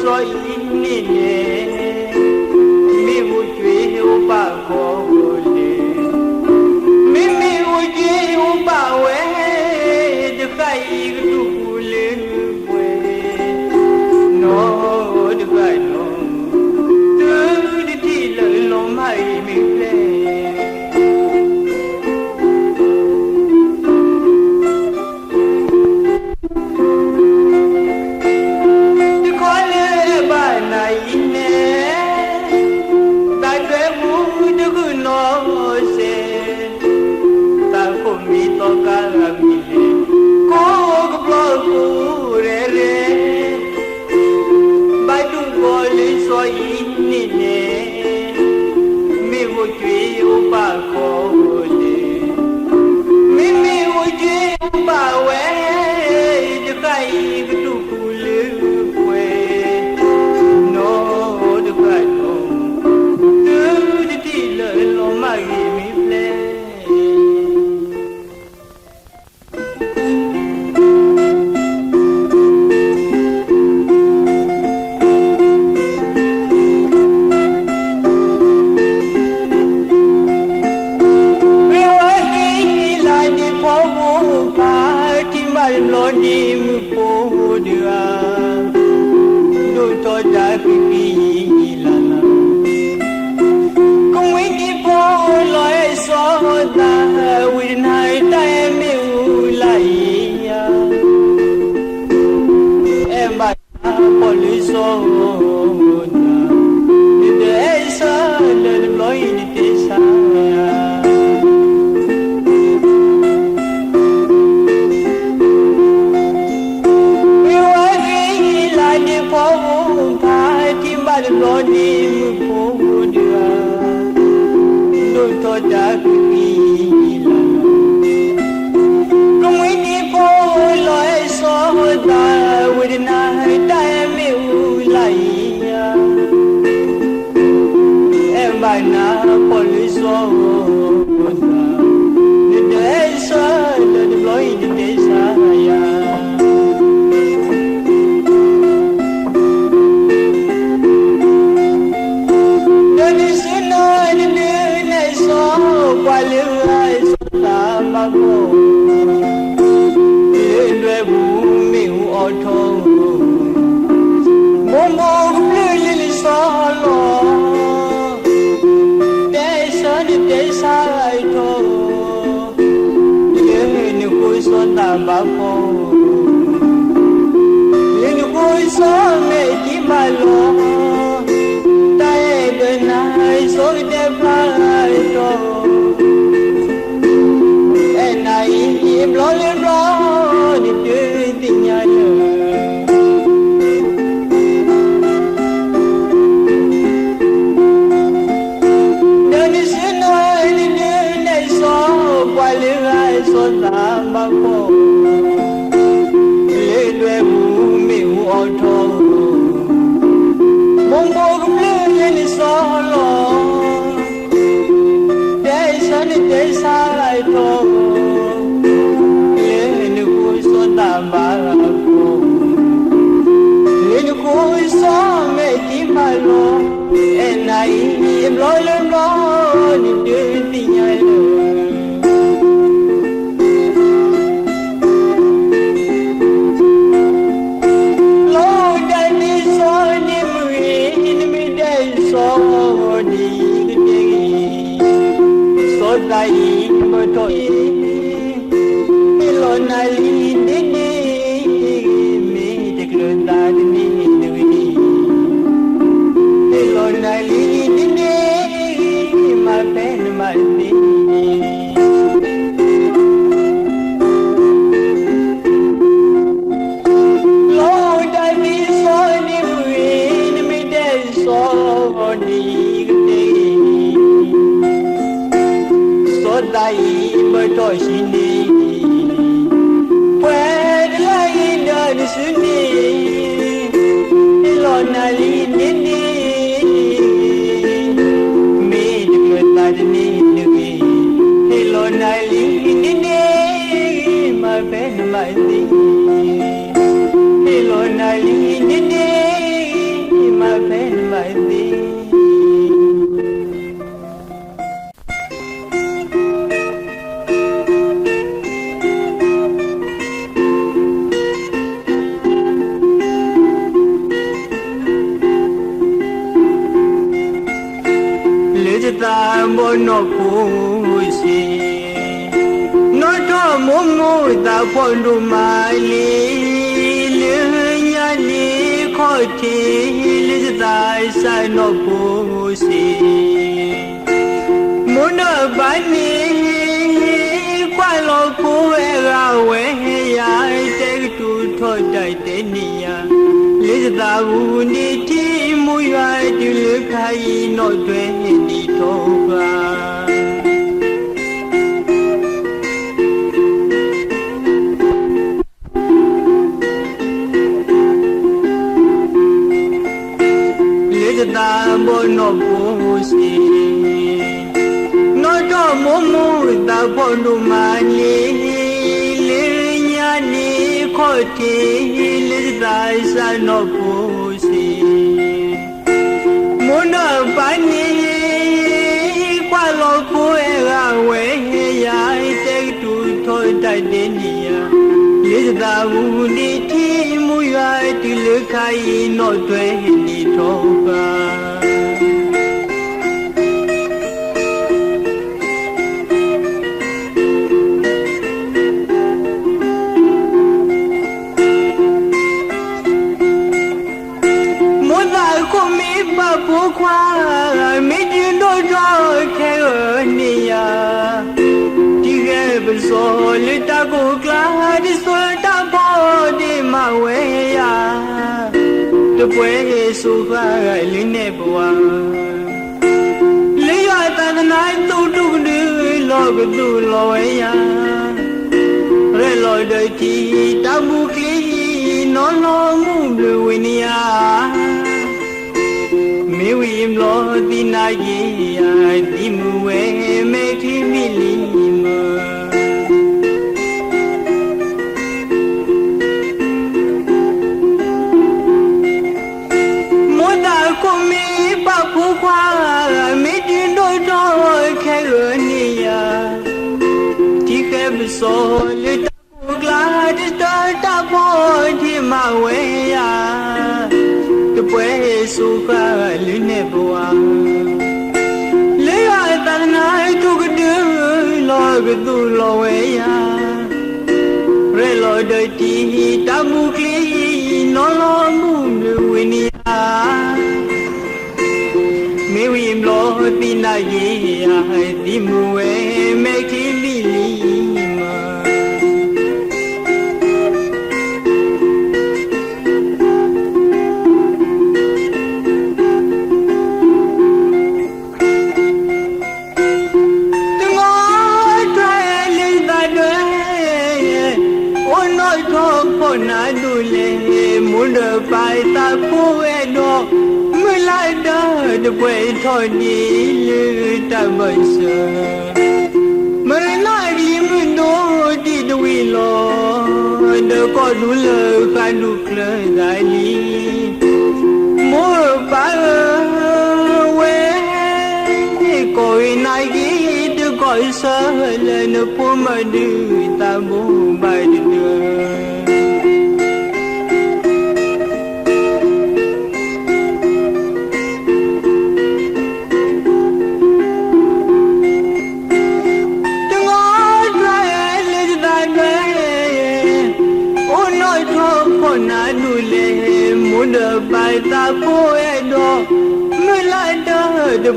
شيء khối xóa mê tím ba lô em này em lối lên đó niềm đưa သာဝူနိတိမူရွာဒီလေခိုင်နော့တွင်ဒီတော့ပါတာဘောနောပူစီနောတော့မမူတာဘောနုမာနီလေညာနီခေါ်တီလေတာဆာနောပူ သာဝူနိတိမူရတိလခိုင်နောတွဲနိထောကာစောလတကိုကလာဒီစော မဝဲရတပွဲဆိုခါကလင်းနဲ့ဘဝလေးရတန်နိုင်တူတူနေလောကတူလောဝဲရရဲလောဒိုက်တီတောင်မူကီနောနောမှုလူဝိနည်းမေဝီမလောတိနာကြီးဒီမူဝဲမေထီ ကတူလောဝေယရဲလောဒတီတမှုကလေးနောလောမှုဝိနိယမေဝိမလောတိနာယေဒီမူဝေ sa la no po ma du ta mo ba du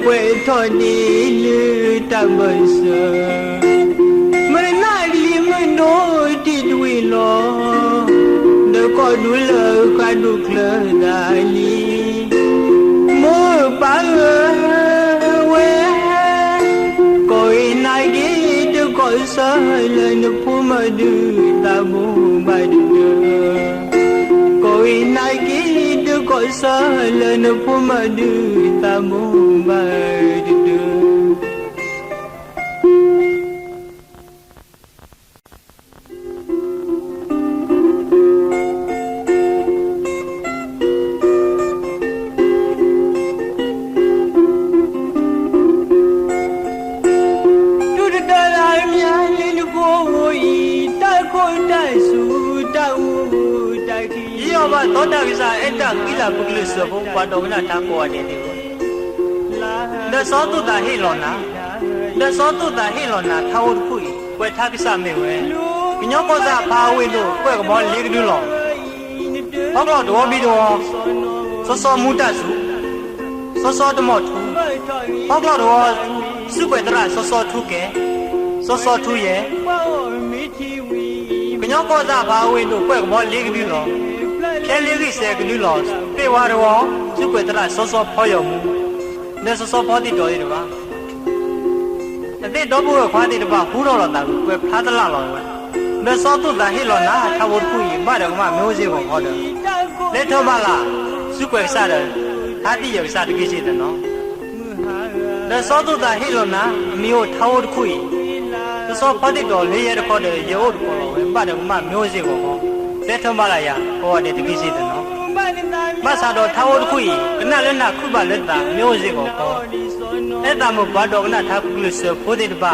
ပွဲထော်နေလူတမဆာမရနာလီမနိုတီဒွေလောဒကောဒူလကဒုကလဒါလီမောပါဝဲကိုနိုင်ဒီဒကောဆာလနဖူမဒူတဘူဘိုင်ဒူကိုနိုင်ဒီဒကောဆာလနဖူမဒူတဘူ စ္စအတ္တကိလပုဂ္ဂလိစဘုဘာတော်နာ တာကိုအနေနဲ့ဒသောတုတာဟိလောနာဒသောတုတာဟိလောနာသာဝတခုကွယ်ထားကိစ္စမေဝဲညောမောဇဘာဝေလို့ကွယ်ကမောလေးကနုလောဟောတော့တော်ပြီးတော့စောစောမူတစုစောစောတမောထူဟောတော့တော့စုကွယ်တရစောစောထုကဲစောစောထုရဲ့မိချီဝီညောမောဇဘာဝေလို့ကွယ်ကမောလေးကနုလောဖြဲလေးလေးဆယ်ကလူလောပြေဝါရောသူကွယ်တရစောစောဖောယုံမှု နဲ့စောစောဖောတိတော်ရည်တပါအတဲ့တော့ဘူးခွာတိတပါဘူးတော့လာတာကွယ်ဖားတလာလောဝဲနဲ့စောတုတာဟိလောနာခဝတ်ခုကြီးမတော်ကမမျိုးစေကိုဟောတယ်လက်ထောမလားသူကွယ်စားတယ်ဟာတိရစားတကိရှိတယ်နော်နဲ့စောတုတာဟိလောနာအမျိုးထာဝတ်ခုကြီးစောစောဖောတိတော်လေးရတဲ့ခေါ်တယ်ရေဟုတ်ခေါ်တော့ဝဲမတော်ကမမျိုးစေကိုဟောလက်ထောမလားရဟောတယ်တကိရှိတယ်နော် မဆာတော်ထာဝတခုဤကနလည်းနာခုပါလက်တာမျိုးစေကိုပေါ်အဲ့တာမို့ဘာတော်ကနထာကုလစဖိုးတဲ့တပါ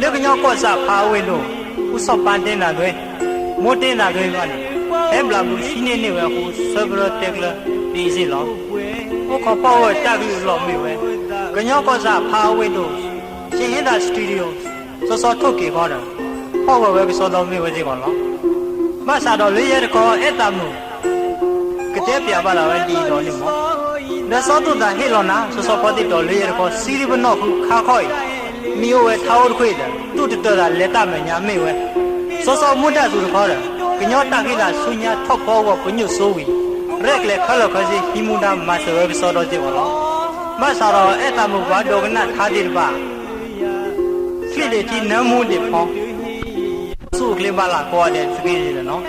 လေကညောကော့စာဖာဝဲလို့ဥစောပန်တင်တာတွေမိုးတင်တာတွေကနေအဲ့ဘလာဘူးရှိနေနေဝဲဟိုဆဘရတက်ကလဒီစီလောဟိုခေါ်ပေါ်တက်ပြီးလောမိဝဲကညောကော့စာဖာဝဲလို့ရှင်ဟင်တာစတူဒီယိုစောစောထုတ်ကေခေါ်တယ်ဟောဝဲဝဲကစောတော်မိဝဲစီကောလောမဆာတော်လေးရတဲ့ခေါ်အဲ့တာမို့က တဲ့ပြပါလာပဲဒီတော်နေမောဒါစောတုတာဟေလောနာစောစောပတိတော်လေးရကောစီရီဘနောခုခါခေါ်မီယိုဝဲထာဝရခွေတယ်တုတတော်တာလက်တမညာမေဝဲစောစောမွတ်တသူခေါ်တယ်ကညောတခိလာဆုညာထော့ပေါ်ကဘညုဆိုးဝီရက်လေခလခစီဟီမူဒါမဆဝဲစောတော်ကြည့်ပါလားမဆာရောအဲ့တမှုဘာဒေါကနာထားတယ်ပါခိလေတီနမူဒီဖောဆုကလေးပါလာခေါ်တယ်စကိတယ်နော်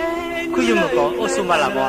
ခုယမကောအဆုမလာကော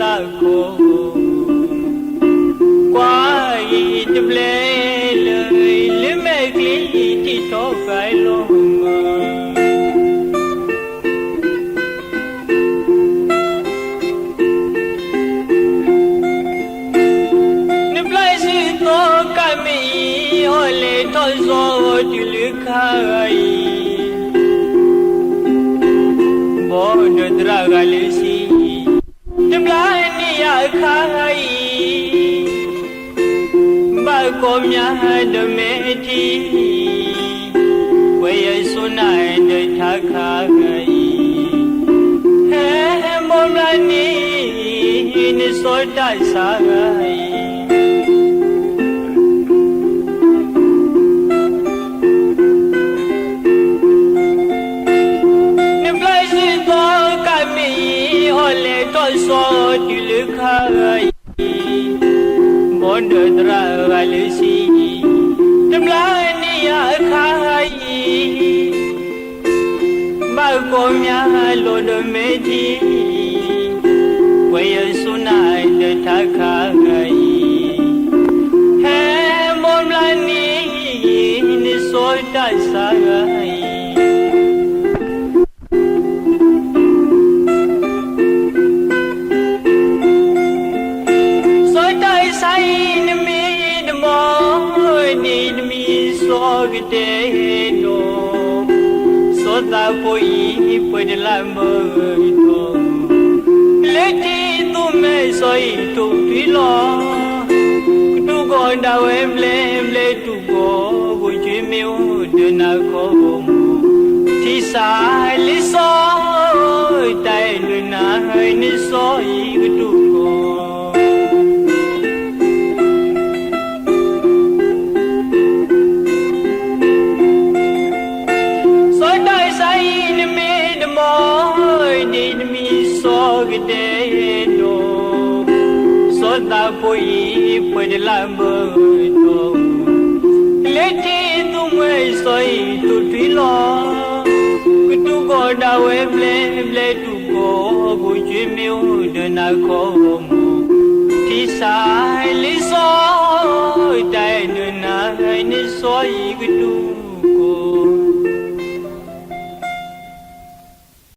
တော်မေတ္တာကိုကွာဤတပလေလေလမဲကလေးတီတော်ကိုင်လုံးနပလိုက်စီတော့ကမီဟော ကောမြတ်ဓမေတီဝေယဆုနိုင်တထခါဂိဟဲမောမလာနီနိစောတဆာဂိ Ne place pas Camille, oh les ton sort du le caille. Bon de draga le si, te blani a caille. Ma comia lo de medi, voye sunai de ta caille. Hey, စောကတဲ့နောစောတာပွေပွေဒလာမောလက်တီသူမဲဆိုဤတူတီလောတူကောတဝဲမလဲမလဲတူကောကိုကျွေးမျိုးဒနာခောမူတီ ပွေဒလာမေတောလက်တီသူမဲဆိုဤသူထွီလောကတုကောတဝဲပလဲပလဲတုကောကိုကျွေးမျိုးဒနာခောမူတိဆိုင်လီစောတိုင်နနာဟိုင်းနေစောဤကတု